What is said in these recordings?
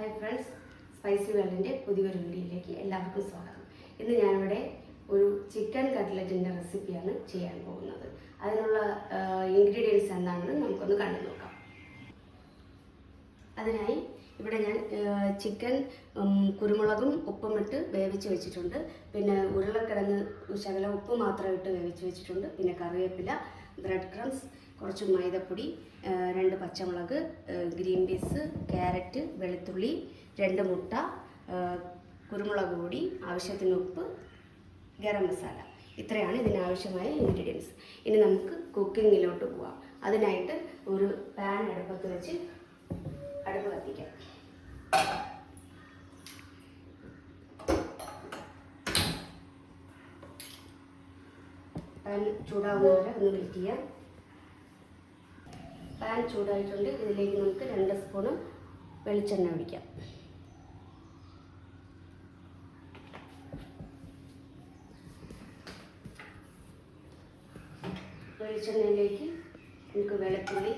Hi friends spicy വേൾഡിന്റെ പുതിയൊരു വീഡിയോയിലേക്ക് എല്ലാവർക്കും സ്വാഗതം. ഇന്ന് ഞാനിവിടെ ഒരു ചിക്കൻ കട്ട്ലറ്റിന്റെ റെസിപ്പിയാണ് ചെയ്യാൻ പോകുന്നത്. അതിനുള്ള ഇൻഗ്രീഡിയൻസ് എന്താണെന്ന് നമുക്കൊന്ന് കണ്ടു നോക്കാം. അതിനായി ഇവിടെ ഞാൻ ചിക്കൻ കുരുമുളകും ഉപ്പും ഇട്ട് വേവിച്ച് വെച്ചിട്ടുണ്ട്. പിന്നെ ഉരുളക്കിഴങ്ങ് ശകലം ഉപ്പ് മാത്രം ഇട്ട് വേവിച്ച് വെച്ചിട്ടുണ്ട്. പിന്നെ കറിവേപ്പില ബ്രെഡ് ക്രംസ് കുറച്ച് മൈദപ്പൊടി രണ്ട് പച്ചമുളക് ഗ്രീൻ പീസ് ക്യാരറ്റ് വെളുത്തുള്ളി രണ്ട് മുട്ട കുരുമുളക് പൊടി ആവശ്യത്തിന് ഉപ്പ് ഗരം മസാല. ഇത്രയാണ് ഇതിനാവശ്യമായ ഇൻഗ്രീഡിയൻസ് ഇനി നമുക്ക് കുക്കിങ്ങിലോട്ട് പോവാം. അതിനായിട്ട് ഒരു പാൻ അടുപ്പത്ത് വെച്ച് അടുപ്പ് കത്തിക്കാം. പാൻ ചൂടാവുന്നവരെ ഒന്ന് വെയിറ്റ് ചെയ്യാം പാൻ ചൂടായിട്ടുണ്ട്. ഇതിലേക്ക് നമുക്ക് രണ്ട് സ്പൂണ് വെളിച്ചെണ്ണ ഒഴിക്കാം. വെളിച്ചെണ്ണയിലേക്ക് നമുക്ക് വെളുത്തുള്ളി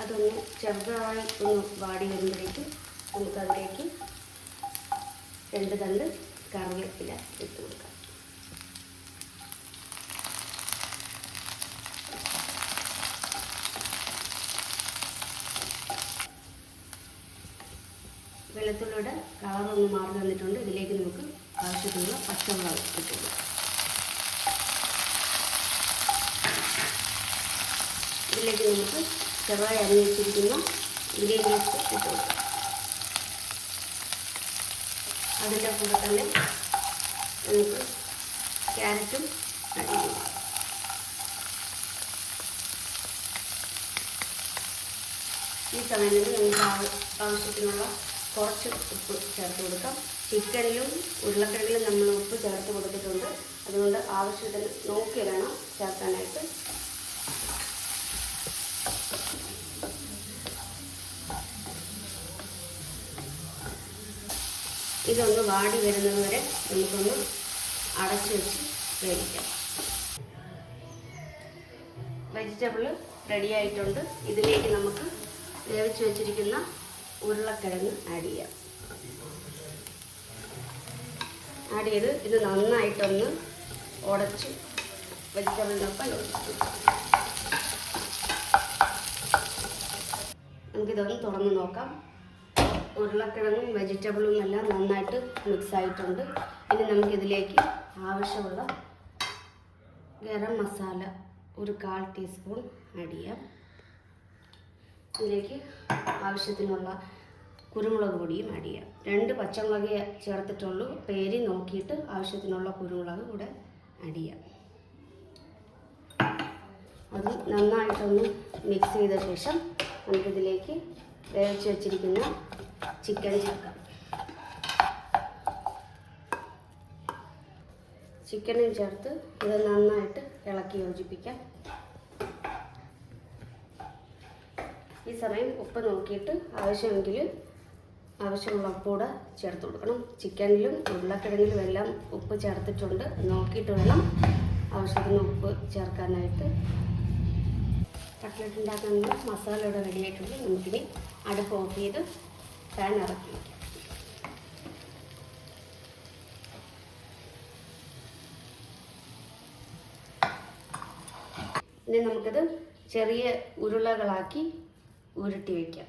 അതൊന്ന് ചെറുതായി ഒന്ന് വാടി വരുമ്പോഴേക്കും നമുക്കതിലേക്ക് രണ്ട് തണ്ട് കറിവേപ്പില ഇട്ട് കൊടുക്കാം. വെളുത്തുള്ളിയുടെ കളറൊന്ന് മാറി വന്നിട്ടുണ്ട്. ഇതിലേക്ക് നമുക്ക് ആവശ്യത്തിനുള്ള പച്ചമുളക് ഇട്ട് ഇതിലേക്ക് നമുക്ക് ചെറുതായി അരിഞ്ഞിരിക്കുന്ന ഇൻഗ്രീഡിയൻസ് ഇട്ട് അതിന്റെ കൂടെ തന്നെ നമുക്ക് ക്യാരറ്റും അടിക്കും ഈ സമയത്ത് നമുക്ക് ആവ- ആവശ്യത്തിനുള്ള കുറച്ച് ഉപ്പ് ചേർത്ത് കൊടുക്കാം. ചിക്കനിലും ഉരുളക്കിഴങ്ങിലും നമ്മൾ ഉപ്പ് ചേർത്ത് കൊടുത്തിട്ടുണ്ട്. അതുകൊണ്ട് ആവശ്യത്തിന് നോക്കി വേണം ചേർക്കാനായിട്ട്. ഇതൊന്ന് വാടി വരുന്നത് വരെ നമുക്കൊന്ന് അടച്ചു വെച്ച് വേവിക്കാം. വെജിറ്റബിൾ റെഡി ആയിട്ടുണ്ട്. ഇതിലേക്ക് നമുക്ക് വേവിച്ച് വെച്ചിരിക്കുന്ന ഉരുളക്കിഴങ്ങ് ആഡ് ചെയ്യാം. ആഡ് ചെയ്ത് ഇത് നന്നായിട്ടൊന്ന് ഉടച്ച് വെജിറ്റബിളിനൊപ്പം നമുക്കിതൊന്ന് തുറന്ന് നോക്കാം. ഉരുളക്കിഴങ്ങും വെജിറ്റബിളും എല്ലാം നന്നായിട്ട് മിക്സ് ആയിട്ടുണ്ട്. ഇനി നമുക്കിതിലേക്ക് ആവശ്യമുള്ള ഗരം മസാല ഒരു കാൽ ടീസ്പൂൺ ആഡ് ചെയ്യാം. ഇതിലേക്ക് ആവശ്യത്തിനുള്ള കുരുമുളക് പൊടിയും ആഡ് ചെയ്യാം. രണ്ട് പച്ചമുളക് ചേർത്തിട്ടുള്ളൂ. പേര് നോക്കിയിട്ട് ആവശ്യത്തിനുള്ള കുരുമുളക് കൂടെ ആഡ് ചെയ്യാം. അത് നന്നായിട്ടൊന്ന് മിക്സ് ചെയ്ത ശേഷം നമുക്കിതിലേക്ക് വേവിച്ച് വെച്ചിരിക്കുന്ന ചിക്കൻ ചേർക്കാം. ചിക്കനും ചേർത്ത് ഇത് നന്നായിട്ട് ഇളക്കി യോജിപ്പിക്കാം. ഈ സമയം ഉപ്പ് നോക്കിയിട്ട് ആവശ്യമെങ്കിൽ ആവശ്യമുള്ള ഉപ്പ് കൂടെ ചേർത്ത് കൊടുക്കണം. ചിക്കനിലും ഉരുളക്കിഴങ്ങിലും എല്ലാം ഉപ്പ് ചേർത്തിട്ടുണ്ട്. നോക്കിയിട്ട് വേണം ആവശ്യത്തിന് ഉപ്പ് ചേർക്കാനായിട്ട്. കട്ട്ലറ്റ് ഉണ്ടാക്കാനുള്ള മസാല ഇവിടെ റെഡി ആയിട്ടുണ്ട്. നമുക്കിനി അടുപ്പ് ഓഫ് ചെയ്ത് പാൻ ഇറക്കി ഇനി നമുക്കത് ചെറിയ ഉരുളകളാക്കി ഉരുട്ടി വയ്ക്കാം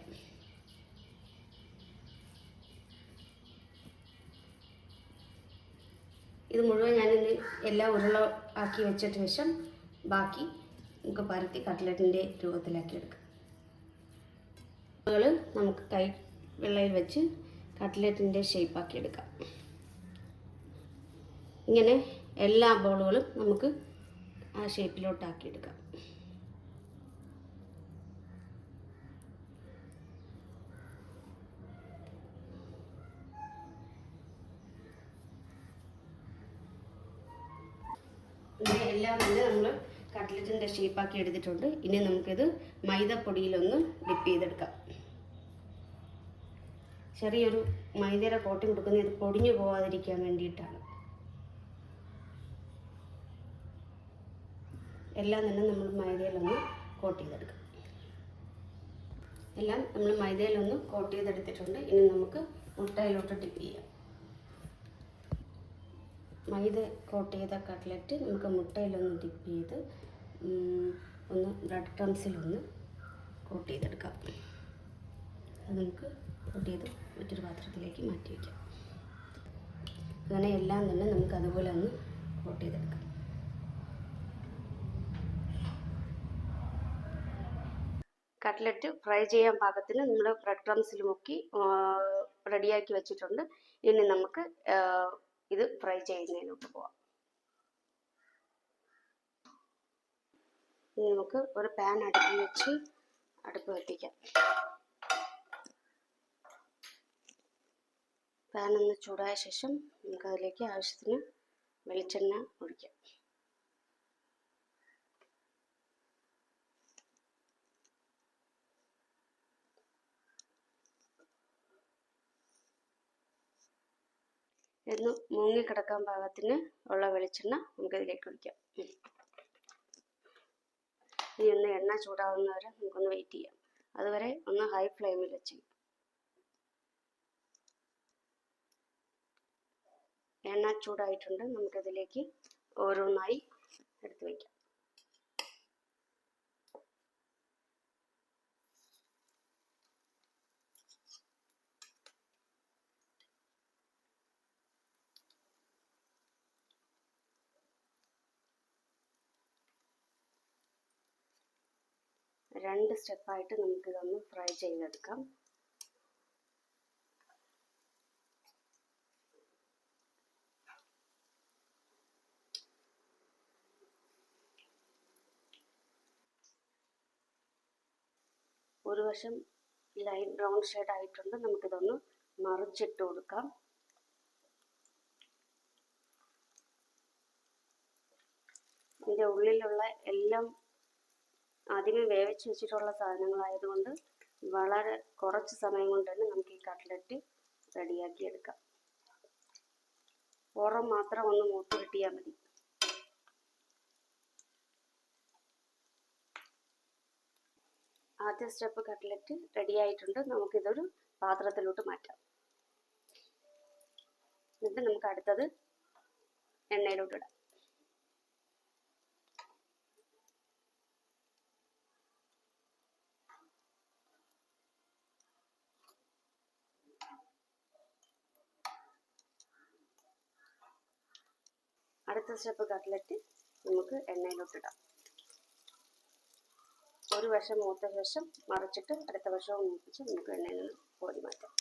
ഇത് മുഴുവൻ ഞാനിന്ന് എല്ലാ ഉരുള ആക്കി വെച്ചിട്ട് ശേഷം ബാക്കി നമുക്ക് പരത്തി കട്ട്ലറ്റിന്റെ രൂപത്തിലാക്കി എടുക്കാം. നമുക്ക് കൈ വെള്ളയിൽ വെച്ച് കട്ട്ലറ്റിന്റെ ഷേപ്പാക്കി എടുക്കാം. ഇങ്ങനെ എല്ലാ ബോളുകളും നമുക്ക് ആ ഷേപ്പിലോട്ടാക്കി എടുക്കാം. എല്ലാം തന്നെ നമ്മൾ കട്ട്ലറ്റിന്റെ ഷേപ്പാക്കി എടുത്തിട്ടുണ്ട്. ഇനി നമുക്കിത് മൈദപ്പൊടിയിലൊന്ന് ഡിപ്പ് ചെയ്തെടുക്കാം. ചെറിയൊരു മൈദയുടെ കോട്ടിങ് കൊടുക്കുന്നത് ഇത് പൊടിഞ്ഞു പോവാതിരിക്കാൻ വേണ്ടിയിട്ടാണ്. എല്ലാം തന്നെ നമ്മൾ മൈദയിലൊന്ന് കോട്ട് ചെയ്തെടുക്കാം. എല്ലാം നമ്മൾ മൈദയിലൊന്ന് കോട്ട് ചെയ്തെടുത്തിട്ടുണ്ട്. ഇനി നമുക്ക് മുട്ടയിലോട്ട് ഡിപ്പ് ചെയ്യാം. മൈദ കോട്ട് ചെയ്ത കട്ട്ലറ്റ് നമുക്ക് മുട്ടയിലൊന്ന് ഡിപ്പ് ചെയ്ത് ഒന്ന് ബ്രെഡ് ക്രംസിലൊന്ന് കോട്ട് ചെയ്തെടുക്കാം. അത് നമുക്ക് കോട്ട് ചെയ്ത് മറ്റൊരു പാത്രത്തിലേക്ക് മാറ്റി വയ്ക്കാം അങ്ങനെ എല്ലാം തന്നെ നമുക്ക് അതുപോലെ ഒന്ന് കോട്ട് ചെയ്തെടുക്കാം. കട്ട്ലറ്റ് ഫ്രൈ ചെയ്യാൻ പാകത്തിന് നമ്മൾ ബ്രെഡ് ക്രംസിൽ മുക്കി റെഡിയാക്കി വെച്ചിട്ടുണ്ട്. ഇനി നമുക്ക് ഇത് ഫ്രൈ ചെയ്യുന്നതിലോട്ട് പോവാം. ഇനി നമുക്ക് ഒരു പാൻ അടുപ്പിൽ വെച്ച് അടുപ്പ് കത്തിക്കാം. പാൻ ഒന്ന് ചൂടായ ശേഷം നമുക്ക് അതിലേക്ക് ആവശ്യത്തിന് വെളിച്ചെണ്ണ ഒഴിക്കാം. എന്ന് മുങ്ങിക്കിടക്കാൻ പാകത്തിന് ഉള്ള വെളിച്ചെണ്ണ നമുക്ക് ഇതിലേക്ക് ഒഴിക്കാം ഇനി ഒന്ന് എണ്ണ ചൂടാവുന്നവരെ നമുക്കൊന്ന് വെയിറ്റ് ചെയ്യാം. അതുവരെ ഒന്ന് ഹൈ ഫ്ലെയിമിൽ വെച്ച്. എണ്ണ ചൂടായിട്ടുണ്ട്. നമുക്കതിലേക്ക് ഓരോന്നായി എടുത്തു വയ്ക്കാം രണ്ട് സ്റ്റെപ്പായിട്ട് നമുക്കിതൊന്ന് ഫ്രൈ ചെയ്തെടുക്കാം. ഒരു വശം ലൈറ്റ് ബ്രൗൺ ഷെയ്ഡ് ആയിട്ടുണ്ട്. നമുക്കിതൊന്ന് മറിച്ചിട്ട് കൊടുക്കാം. ഇതിന്റെ ഉള്ളിലുള്ള എല്ലാം ആദ്യമേ വേവിച്ച് വെച്ചിട്ടുള്ള സാധനങ്ങളായതുകൊണ്ട് വളരെ കുറച്ച് സമയം കൊണ്ട് തന്നെ നമുക്ക് ഈ കട്ട്ലറ്റ് റെഡിയാക്കി എടുക്കാം. പുറം മാത്രം ഒന്ന് മൂത്ത് കിട്ടിയാൽ മതി. ആദ്യ സ്റ്റെപ്പ് കട്ട്ലറ്റ് റെഡി ആയിട്ടുണ്ട്. നമുക്കിതൊരു പാത്രത്തിലോട്ട് മാറ്റാം. എന്നിട്ട് നമുക്ക് അടുത്തത് എണ്ണയിലോട്ട് ഇടാം. അടുത്ത സ്റ്റെപ്പ് കട്ട്ലറ്റ് നമുക്ക് എണ്ണയിലോട്ട് ഇടാം. ഒരു വശം മൂത്ത ശേഷം മറിച്ചിട്ട് അടുത്ത വശവും മൂപ്പിച്ച് നമുക്ക് എണ്ണയിൽ നിന്ന് കോരി മാറ്റാം.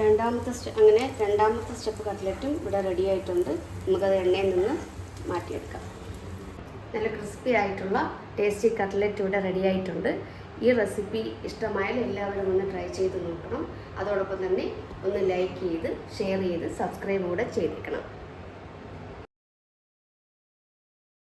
രണ്ടാമത്തെ അങ്ങനെ രണ്ടാമത്തെ സ്റ്റെപ്പ് കട്ട്ലറ്റും ഇവിടെ റെഡി ആയിട്ടുണ്ട്. നമുക്കത് എണ്ണയിൽ നിന്ന് മാറ്റിയെടുക്കാം. നല്ല ക്രിസ്പി ആയിട്ടുള്ള ടേസ്റ്റി കട്ട്ലറ്റ് ഇവിടെ റെഡി ആയിട്ടുണ്ട്. ഈ റെസിപ്പി ഇഷ്ടമായാൽ എല്ലാവരും ഒന്ന് ട്രൈ ചെയ്ത് നോക്കണം. അതോടൊപ്പം തന്നെ ഒന്ന് ലൈക്ക് ചെയ്ത് ഷെയർ ചെയ്ത് സബ്സ്ക്രൈബ് കൂടെ ചെയ്തേക്കണം.